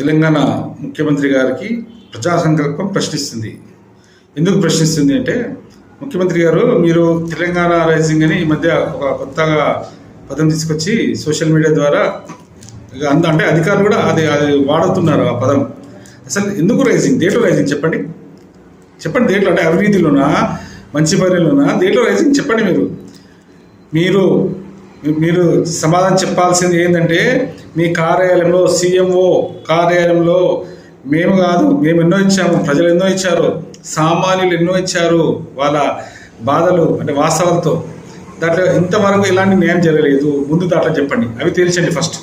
తెలంగాణ ముఖ్యమంత్రి గారికి ప్రజా సంకల్పం ప్రశ్నిస్తుంది. ఎందుకు ప్రశ్నిస్తుంది అంటే ముఖ్యమంత్రి గారు మీరు తెలంగాణ రైజింగ్ అని ఈ మధ్య ఒక కొత్తగా పదం తీసుకొచ్చి సోషల్ మీడియా ద్వారా అంద అంటే అధికారులు కూడా అది అది వాడుతున్నారు ఆ పదం. అసలు ఎందుకు రైజింగ్ దేంట్లో రైజింగ్ చెప్పండి. చెప్పండి దేంట్లో? అంటే అవినీతిలోనా? మంచి పనిలోనా దేంట్లో రైజింగ్ చెప్పండి మీరు. మీరు మీరు సమాధానం చెప్పాల్సింది ఏంటంటే మీ కార్యాలయంలో సీఎంఓ కార్యాలయంలో మేము కాదు మేము ఎన్నో ఇచ్చాము ప్రజలు ఎన్నో ఇచ్చారు సామాన్యులు ఎన్నో ఇచ్చారు వాళ్ళ బాధలు అంటే వాస్తవాలతో. దాంట్లో ఇంతవరకు ఎలాంటి న్యాయం జరగలేదు. ముందు దాంట్లో చెప్పండి. అవి తెలిసండి ఫస్ట్.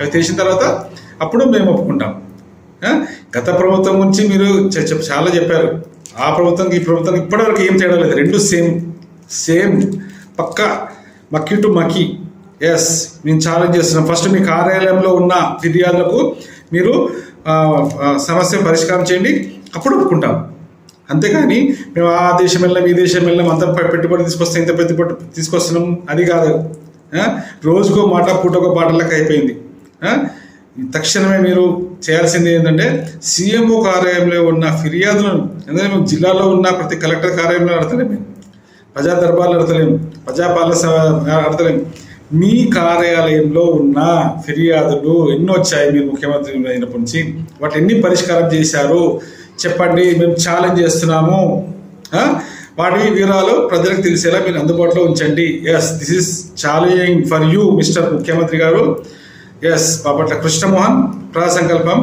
అవి తెలిసిన తర్వాత అప్పుడు మేము ఒప్పుకుంటాం. గత ప్రభుత్వం గురించి మీరు చాలా చెప్పారు. ఆ ప్రభుత్వంకి ఈ ప్రభుత్వం ఇప్పటివరకు ఏం తేడా లేదు. రెండు సేమ్ సేమ్ పక్క మక్కి టు మకి ఎస్ మేము ఛాలెంజ్ చేస్తున్నాం ఫస్ట్ మీ కార్యాలయంలో ఉన్న ఫిర్యాదులకు మీరు సమస్య పరిష్కారం చేయండి. అప్పుడు ఒప్పుకుంటాం. అంతేగాని మేము ఆ దేశం వెళ్ళాం ఈ దేశం వెళ్ళాం అంత పెట్టుబడి తీసుకొస్తాం ఇంత పెట్టుబడి తీసుకొస్తున్నాం అది కాదు. రోజుకో మాట పూటకో బాటలకు అయిపోయింది. తక్షణమే మీరు చేయాల్సింది ఏంటంటే సీఎంఓ కార్యాలయంలో ఉన్న ఫిర్యాదులను ఎందుకంటే మేము జిల్లాలో ఉన్న ప్రతి కలెక్టర్ కార్యాలయంలో నడతలేము ప్రజా దర్బార్లు నడతలేము ప్రజాపాలన సభ నడతలేము మీ కార్యాలయంలో ఉన్న ఫిర్యాదులు ఎన్నో వచ్చాయి మీరు ముఖ్యమంత్రి అయినప్పటి నుంచి? వాటి ఎన్ని పరిష్కారం చేశారు? చెప్పండి మేము ఛాలెంజ్ చేస్తున్నాము. వాటి వివరాలు ప్రజలకు తెలిసేలా మీరు అందుబాటులో ఉంచండి. Yes this is challenging for you mister ముఖ్యమంత్రి గారు. ఎస్ బాపట్ల కృష్ణమోహన్ ప్రజా సంకల్పం.